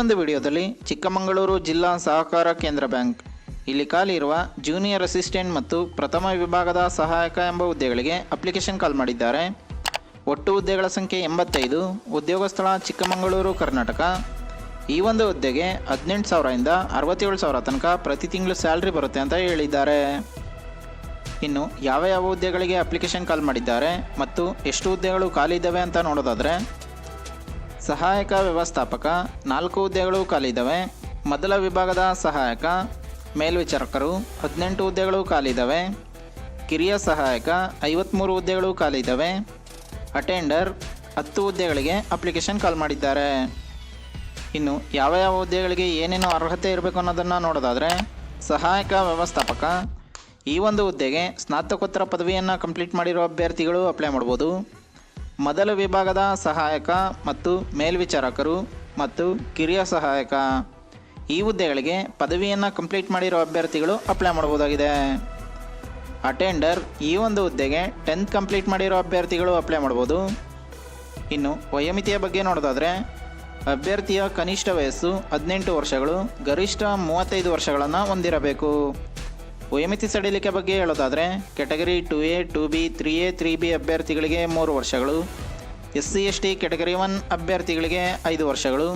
ಒಂದು ವಿಡಿಯೋದಲ್ಲಿ ಚಿಕ್ಕಮಗಳೂರು ಜಿಲ್ಲಾ ಸಹಕಾರ ಕೇಂದ್ರ ಬ್ಯಾಂಕ್. ಇಲ್ಲಿ ಖಾಲಿ ಇರುವ ಜೂನಿಯರ್ ಅಸಿಸ್ಟೆಂಟ್ ಮತ್ತು ಪ್ರಥಮ ವಿಭಾಗದ ಸಹಾಯಕ ಎಂಬ ಹುದ್ದೆಗಳಿಗೆ ಅಪ್ಲಿಕೇಶನ್ ಕಾಲ್ ಮಾಡಿದ್ದಾರೆ. ಒಟ್ಟು ಹುದ್ದೆಗಳ ಸಂಖ್ಯೆ ಎಂಬತ್ತೈದು ಉದ್ಯೋಗ ಸ್ಥಳ ಚಿಕ್ಕಮಗಳೂರು, ಕರ್ನಾಟಕ. ಈ ಒಂದು ಹುದ್ದೆಗೆ ಹದಿನೆಂಟು ಸಾವಿರದಿಂದ ಅರವತ್ತೇಳು ಸಾವಿರ ತನಕ ಪ್ರತಿ ತಿಂಗಳು ಸ್ಯಾಲ್ರಿ ಬರುತ್ತೆ ಅಂತ ಹೇಳಿದ್ದಾರೆ. ಇನ್ನು ಯಾವ ಯಾವ ಹುದ್ದೆಗಳಿಗೆ ಅಪ್ಲಿಕೇಶನ್ ಕಾಲ್ ಮಾಡಿದ್ದಾರೆ ಮತ್ತು ಎಷ್ಟು ಹುದ್ದೆಗಳು ಖಾಲಿ ಇದ್ದಾವೆ ಅಂತ ನೋಡೋದಾದರೆ ಸಹಾಯಕ ವ್ಯವಸ್ಥಾಪಕ, ನಾಲ್ಕು ಹುದ್ದೆಗಳು ಖಾಲಿ ಇದ್ದಾವೆ ಮೊದಲ ವಿಭಾಗದ ಸಹಾಯಕ, ಮೇಲ್ವಿಚಾರಕರು, ಹದಿನೆಂಟು ಹುದ್ದೆಗಳು ಖಾಲಿ ಇದ್ದಾವೆ ಕಿರಿಯ ಸಹಾಯಕ ಐವತ್ತ್ಮೂರು ಹುದ್ದೆಗಳು ಖಾಲಿ ಇದ್ದಾವೆ ಅಟೆಂಡರ್, ಹತ್ತು ಹುದ್ದೆಗಳಿಗೆ ಅಪ್ಲಿಕೇಶನ್ ಕಾಲ್ ಮಾಡಿದ್ದಾರೆ. ಇನ್ನು ಯಾವ ಯಾವ ಹುದ್ದೆಗಳಿಗೆ ಏನೇನು ಅರ್ಹತೆ ಇರಬೇಕು ಅನ್ನೋದನ್ನು ನೋಡೋದಾದರೆ, ಸಹಾಯಕ ವ್ಯವಸ್ಥಾಪಕ, ಈ ಒಂದು ಹುದ್ದೆಗೆ ಸ್ನಾತಕೋತ್ತರ ಪದವಿಯನ್ನು ಕಂಪ್ಲೀಟ್ ಮಾಡಿರೋ ಅಭ್ಯರ್ಥಿಗಳು ಅಪ್ಲೈ ಮಾಡ್ಬೋದು. ಮೊದಲ ವಿಭಾಗದ ಸಹಾಯಕ ಮತ್ತು ಮೇಲ್ವಿಚಾರಕರು ಮತ್ತು ಕಿರಿಯ ಸಹಾಯಕ. ಈ ಹುದ್ದೆಗಳಿಗೆ ಪದವಿಯನ್ನು ಕಂಪ್ಲೀಟ್ ಮಾಡಿರೋ ಅಭ್ಯರ್ಥಿಗಳು ಅಪ್ಲೈ ಮಾಡಬಹುದಾಗಿದೆ. ಅಟೆಂಡರ್ ಈ ಒಂದು ಹುದ್ದೆಗೆ ಟೆಂತ್ ಕಂಪ್ಲೀಟ್ ಮಾಡಿರೋ ಅಭ್ಯರ್ಥಿಗಳು ಅಪ್ಲೈ ಮಾಡ್ಬೋದು ಇನ್ನು ವಯೋಮಿತಿಯ ಬಗ್ಗೆ ನೋಡೋದಾದರೆ, ಅಭ್ಯರ್ಥಿಯ ಕನಿಷ್ಠ ವಯಸ್ಸು ಹದಿನೆಂಟು ವರ್ಷಗಳು, ಗರಿಷ್ಠ ಮೂವತ್ತೈದು ವರ್ಷಗಳನ್ನು ಹೊಂದಿರಬೇಕು. ವಯೋಮಿತಿ ಸಡಿಲಿಕೆ ಬಗ್ಗೆ ಹೇಳೋದಾದರೆ category two A, two B, three A, three B ಅಭ್ಯರ್ಥಿಗಳಿಗೆ ಮೂರು ವರ್ಷಗಳು S C S T category one ಅಭ್ಯರ್ಥಿಗಳಿಗೆ ಐದು ವರ್ಷಗಳು,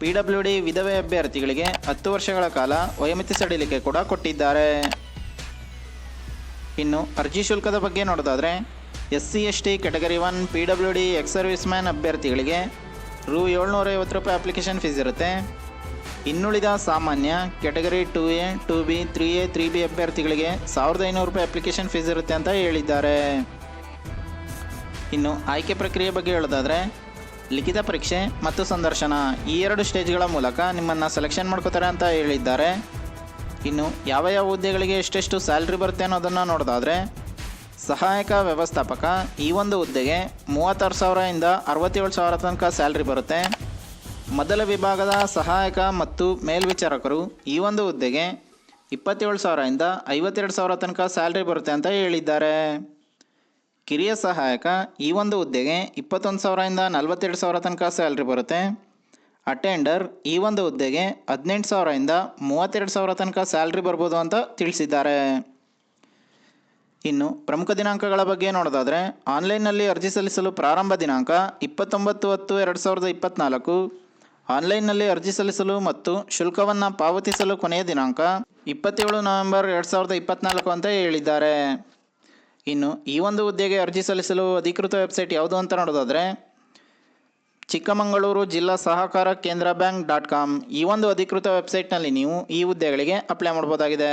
ಪಿ ಡಬ್ಲ್ಯೂ ಡಿ ವಿಧವೆ ಅಭ್ಯರ್ಥಿಗಳಿಗೆ ಹತ್ತು ವರ್ಷಗಳ ಕಾಲ ವಯೋಮಿತಿ ಸಡಿಲಿಕೆ ಕೂಡ ಕೊಟ್ಟಿದ್ದಾರೆ. ಇನ್ನು ಅರ್ಜಿ ಶುಲ್ಕದ ಬಗ್ಗೆ ನೋಡೋದಾದರೆ S C S T category one P W D ex service man ಅಭ್ಯರ್ಥಿಗಳಿಗೆ ರು ಏಳ್ನೂರ ಐವತ್ತು ರೂಪಾಯಿ ಅಪ್ಲಿಕೇಶನ್ ಫೀಸ್ ಇರುತ್ತೆ. ಇನ್ನುಳಿದ ಸಾಮಾನ್ಯ category two A, two B, three A, three B ಅಭ್ಯರ್ಥಿಗಳಿಗೆ ಸಾವಿರದ ಐನೂರು ರೂಪಾಯಿ ಅಪ್ಲಿಕೇಶನ್ ಫೀಸ್ ಇರುತ್ತೆ ಅಂತ ಹೇಳಿದ್ದಾರೆ. ಇನ್ನು ಆಯ್ಕೆ ಪ್ರಕ್ರಿಯೆ ಬಗ್ಗೆ ಹೇಳೋದಾದರೆ, ಲಿಖಿತ ಪರೀಕ್ಷೆ ಮತ್ತು ಸಂದರ್ಶನ ಈ ಎರಡು ಸ್ಟೇಜ್ಗಳ ಮೂಲಕ ನಿಮ್ಮನ್ನು ಸೆಲೆಕ್ಷನ್ ಮಾಡ್ಕೋತಾರೆ ಅಂತ ಹೇಳಿದ್ದಾರೆ. ಇನ್ನು ಯಾವ ಯಾವ ಹುದ್ದೆಗಳಿಗೆ ಎಷ್ಟೆಷ್ಟು ಸ್ಯಾಲ್ರಿ ಬರುತ್ತೆ ಅನ್ನೋದನ್ನು ನೋಡೋದಾದರೆ, ಸಹಾಯಕ ವ್ಯವಸ್ಥಾಪಕ ಈ ಒಂದು ಹುದ್ದೆಗೆ ಮೂವತ್ತಾರು ಸಾವಿರದಿಂದ ಅರವತ್ತೇಳು ಸಾವಿರ ತನಕ ಸ್ಯಾಲ್ರಿ ಬರುತ್ತೆ. ಮೊದಲ ವಿಭಾಗದ ಸಹಾಯಕ ಮತ್ತು ಮೇಲ್ವಿಚಾರಕರು ಈ ಒಂದು ಹುದ್ದೆಗೆ ಇಪ್ಪತ್ತೇಳು ಸಾವಿರದಿಂದ ಐವತ್ತೆರಡು ಸಾವಿರ ತನಕ ಸ್ಯಾಲ್ರಿ ಬರುತ್ತೆ ಅಂತ ಹೇಳಿದ್ದಾರೆ. ಕಿರಿಯ ಸಹಾಯಕ ಈ ಒಂದು ಹುದ್ದೆಗೆ ಇಪ್ಪತ್ತೊಂದು ಸಾವಿರದಿಂದ ನಲವತ್ತೆರಡು ಸಾವಿರ ತನಕ ಸ್ಯಾಲ್ರಿ ಬರುತ್ತೆ. ಅಟೆಂಡರ್ ಈ ಒಂದು ಹುದ್ದೆಗೆ ಹದಿನೆಂಟು ಸಾವಿರದಿಂದ ಮೂವತ್ತೆರಡು ಸಾವಿರ ತನಕ ಸ್ಯಾಲ್ರಿ ಬರ್ಬೋದು ಅಂತ ತಿಳಿಸಿದ್ದಾರೆ. ಇನ್ನು ಪ್ರಮುಖ ದಿನಾಂಕಗಳ ಬಗ್ಗೆ ನೋಡೋದಾದರೆ, ಆನ್ಲೈನ್ನಲ್ಲಿ ಅರ್ಜಿ ಸಲ್ಲಿಸಲು ಪ್ರಾರಂಭ ದಿನಾಂಕ ಇಪ್ಪತ್ತೊಂಬತ್ತು ಹತ್ತು ಎರಡು ಸಾವಿರದ ಇಪ್ಪತ್ತ್ನಾಲ್ಕು ಆನ್ಲೈನ್ನಲ್ಲಿ ಅರ್ಜಿ ಸಲ್ಲಿಸಲು ಮತ್ತು ಶುಲ್ಕವನ್ನು ಪಾವತಿಸಲು ಕೊನೆಯ ದಿನಾಂಕ ಇಪ್ಪತ್ತೇಳು ನವೆಂಬರ್ ಎರಡು ಸಾವಿರದ ಇಪ್ಪತ್ತ್ನಾಲ್ಕು ಅಂತ ಹೇಳಿದ್ದಾರೆ. ಇನ್ನು ಈ ಒಂದು ಹುದ್ದೆಗೆ ಅರ್ಜಿ ಸಲ್ಲಿಸಲು ಅಧಿಕೃತ ವೆಬ್ಸೈಟ್ ಯಾವುದು ಅಂತ ನೋಡೋದಾದರೆ ಚಿಕ್ಕಮಗಳೂರು ಜಿಲ್ಲಾ ಸಹಕಾರ ಕೇಂದ್ರ ಬ್ಯಾಂಕ್ ಡಾಟ್ ಕಾಮ್. ಈ ಒಂದು ಅಧಿಕೃತ ವೆಬ್ಸೈಟ್ನಲ್ಲಿ ನೀವು ಈ ಹುದ್ದೆಗಳಿಗೆ ಅಪ್ಲೈ ಮಾಡ್ಬೋದಾಗಿದೆ.